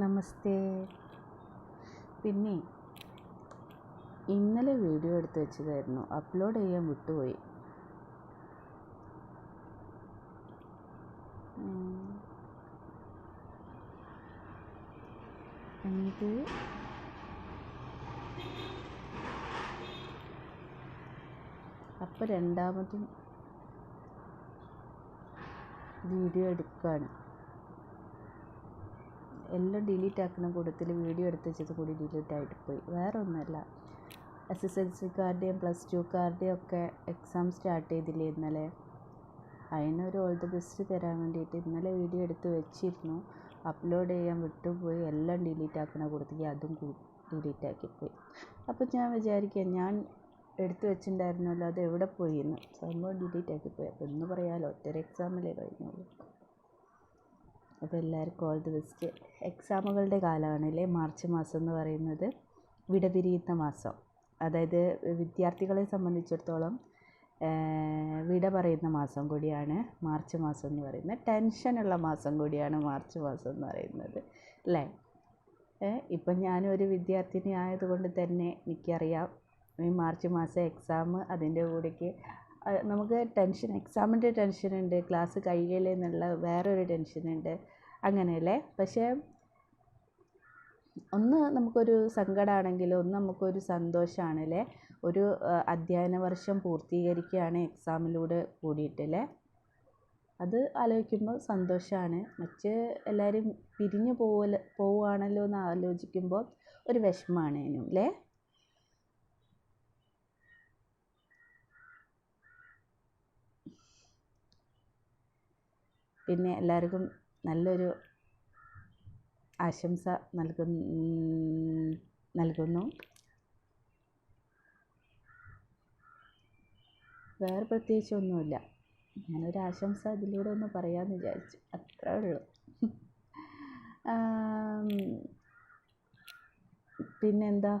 നമസ്തേ. പിന്നെ ഇന്നലെ വീഡിയോ എടുത്ത് വെച്ചതായിരുന്നു. അപ്ലോഡ് ചെയ്യാൻ വിട്ടുപോയി. എന്ത് അപ്പോൾ രണ്ടാമതും വീഡിയോ എടുക്കുകയാണ് എല്ലാം ഡിലീറ്റ് ആക്കുന്ന കൂട്ടത്തിൽ വീഡിയോ എടുത്ത് വെച്ചത് കൂടി ഡിലീറ്റ് ആയിട്ട് പോയി. വേറെ ഒന്നുമല്ല എസ് എസ് എൽ സിക്കാരുടെയും പ്ലസ് ടുക്കാരുടെയും ഒക്കെ എക്സാം സ്റ്റാർട്ട് ചെയ്തില്ലേ ഇന്നലെ? അതിനൊരു ഓൾ ദി ബെസ്റ്റ് തരാൻ വേണ്ടിയിട്ട് ഇന്നലെ വീഡിയോ എടുത്ത് വെച്ചിരുന്നു. അപ്ലോഡ് ചെയ്യാൻ വിട്ടുപോയി. എല്ലാം ഡിലീറ്റ് ആക്കുന്ന കൂട്ടത്തിൽ അതും ഡിലീറ്റ് ആക്കിപ്പോയി അപ്പോൾ ഞാൻ വിചാരിക്കുക ഞാൻ എടുത്തു വെച്ചിട്ടുണ്ടായിരുന്നല്ലോ അത് എവിടെ പോയി എന്ന്. സംഭവം ഡിലീറ്റ് ആക്കിപ്പോയി അപ്പോൾ ഇന്ന് പറയാമല്ലോ ഒറ്റൊരു എക്സാമിലേ കഴിഞ്ഞുള്ളൂ. അപ്പോൾ എല്ലാവർക്കും ഓൾ ദി ബെസ്റ്റ് എക്സാമുകളുടെ കാലമാണല്ലേ? മാർച്ച് മാസം എന്ന് പറയുന്നത്. വിടപിരിയുന്ന മാസം. അതായത് വിദ്യാർത്ഥികളെ സംബന്ധിച്ചിടത്തോളം വിട പറയുന്ന മാസം കൂടിയാണ് മാർച്ച് മാസം എന്ന് പറയുന്നത്. ടെൻഷനുള്ള മാസം കൂടിയാണ് മാർച്ച് മാസം എന്ന് പറയുന്നത്. അല്ലേ? ഇപ്പം ഞാനൊരു വിദ്യാർത്ഥിനി ആയതുകൊണ്ട് തന്നെ എനിക്കറിയാം ഈ മാർച്ച് മാസം എക്സാം അതിന്റെ കൂടെക്ക് നമുക്ക് ടെൻഷൻ എക്സാമിന്റെ ടെൻഷനുണ്ട് ക്ലാസ് കഴിയലേ എന്നുള്ള വേറൊരു ടെൻഷനുണ്ട് അങ്ങനെയല്ലേ? പക്ഷേ ഒന്ന് നമുക്കൊരു സങ്കടമാണെങ്കിലും ഒന്ന് നമുക്കൊരു സന്തോഷമാണല്ലേ ഒരു അധ്യയന വർഷം പൂർത്തീകരിക്കുകയാണ് എക്സാമിലൂടെ കൂടിയിട്ടല്ലേ? അത് ആലോചിക്കുമ്പോൾ സന്തോഷമാണ് മറ്റ് എല്ലാവരും പിരിഞ്ഞു പോവൽ പോവുകയാണല്ലോ എന്ന് ആലോചിക്കുമ്പോൾ ഒരു വിഷമമാണ് അതിനും അല്ലേ പിന്നെ എല്ലാവർക്കും നല്ലൊരു ആശംസ നൽകുന്നു നൽകുന്നു. വേറെ പ്രത്യേകിച്ചൊന്നുമില്ല ഞാനൊരു ആശംസ അതിലൂടെ ഒന്ന് പറയാമെന്ന് വിചാരിച്ചു. അത്രേ ഉള്ളൂ. പിന്നെന്താ?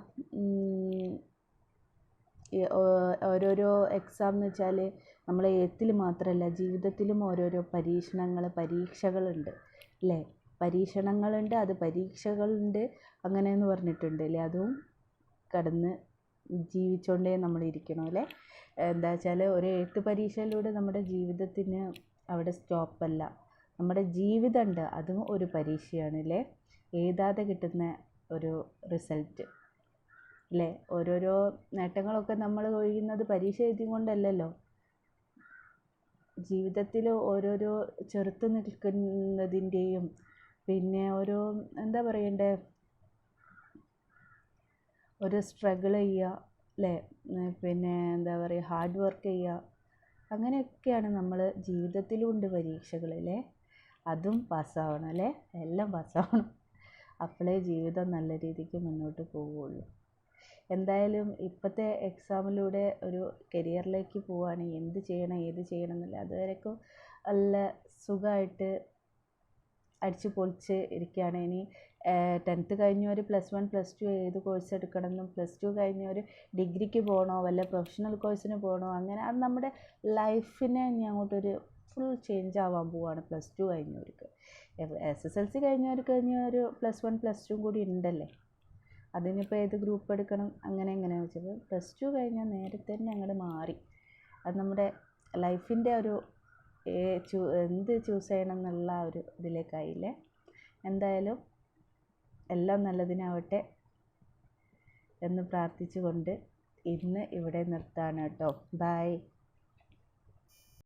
ഓരോരോ എക്സാം എന്ന് വെച്ചാൽ നമ്മൾ എഴുത്തിൽ മാത്രമല്ല ജീവിതത്തിലും ഓരോരോ പരീക്ഷണങ്ങൾ പരീക്ഷകളുണ്ട് അല്ലേ? പരീക്ഷണങ്ങളുണ്ട് അത് പരീക്ഷകളുണ്ട് അങ്ങനെയെന്ന് പറഞ്ഞിട്ടുണ്ട് അല്ലേ? അതും കടന്ന് ജീവിച്ചുകൊണ്ടേ നമ്മൾ ഇരിക്കണം അല്ലേ? എന്താ വെച്ചാൽ ഒരു എഴുത്ത് പരീക്ഷയിലൂടെ നമ്മുടെ ജീവിതത്തിന് അവിടെ സ്റ്റോപ്പല്ല. നമ്മുടെ ജീവിതമുണ്ട് അതും ഒരു പരീക്ഷയാണ് അല്ലേ? എഴുതാതെ കിട്ടുന്ന ഒരു റിസൾട്ട്. അല്ലേ? ഓരോരോ നേട്ടങ്ങളൊക്കെ നമ്മൾ കൊയ്യുന്നത് പരീക്ഷ എഴുതി കൊണ്ടല്ലല്ലോ. ജീവിതത്തിൽ ഓരോരോ ചെറുത്ത് നിൽക്കുന്നതിന്റെയും പിന്നെ ഓരോ എന്താ പറയണ്ടേ? ഒരു സ്ട്രഗിൾ ചെയ്യുക അല്ലേ? പിന്നെ എന്താ പറയുക ഹാർഡ് വർക്ക് ചെയ്യുക. അങ്ങനെയൊക്കെയാണ് നമ്മൾ ജീവിതത്തിലും ഉണ്ട് പരീക്ഷകൾ അല്ലേ? അതും പാസ്സാവണം അല്ലേ? എല്ലാം പാസ്സാവണം. അപ്പോഴേ ജീവിതം നല്ല രീതിക്ക് മുന്നോട്ട് പോവുകയുള്ളൂ. എന്തായാലും ഇപ്പോഴത്തെ എക്സാമിലൂടെ ഒരു കരിയറിലേക്ക് പോവുകയാണ് എന്ത് ചെയ്യണം ഏത് ചെയ്യണം എന്നില്ല. അതുവരേക്കും നല്ല സുഖമായിട്ട് അടിച്ച് പൊളിച്ച് ഇരിക്കുകയാണ് ഇനി ടെൻത്ത് കഴിഞ്ഞവർ പ്ലസ് വൺ പ്ലസ് ടു ഏത് കോഴ്സ് എടുക്കണമെന്നും പ്ലസ് ടു കഴിഞ്ഞവർ ഡിഗ്രിക്ക് പോകണോ വല്ല പ്രൊഫഷണൽ കോഴ്സിന് പോകണോ അങ്ങനെ അത് നമ്മുടെ ലൈഫിനെ ഇനി അങ്ങോട്ടൊരു ഫുൾ ചേഞ്ച് ആവാൻ പോവുകയാണ് പ്ലസ് ടു കഴിഞ്ഞവർക്ക്. എസ് എസ് എൽ സി കഴിഞ്ഞവർക്ക് ഇനി ഒരു പ്ലസ് വൺ പ്ലസ് ടു കൂടി ഉണ്ടല്ലേ? അതിനിപ്പോൾ ഏത് ഗ്രൂപ്പ് എടുക്കണം? അങ്ങനെ എങ്ങനെ വെച്ചപ്പോൾ പ്ലസ് ടു കഴിഞ്ഞാൽ നേരത്തെ തന്നെ അങ്ങോട്ട് മാറി. അത് നമ്മുടെ ലൈഫിന്റെ ഒരു എന്ത് ചൂസ് ചെയ്യണം എന്നുള്ള ഒരു ഇതിലേക്കായില്ലേ? എന്തായാലും എല്ലാം നല്ലതിനാവട്ടെ എന്ന് പ്രാർത്ഥിച്ചുകൊണ്ട് ഇന്ന് ഇവിടെ നിർത്താണ് കേട്ടോ. ബായ്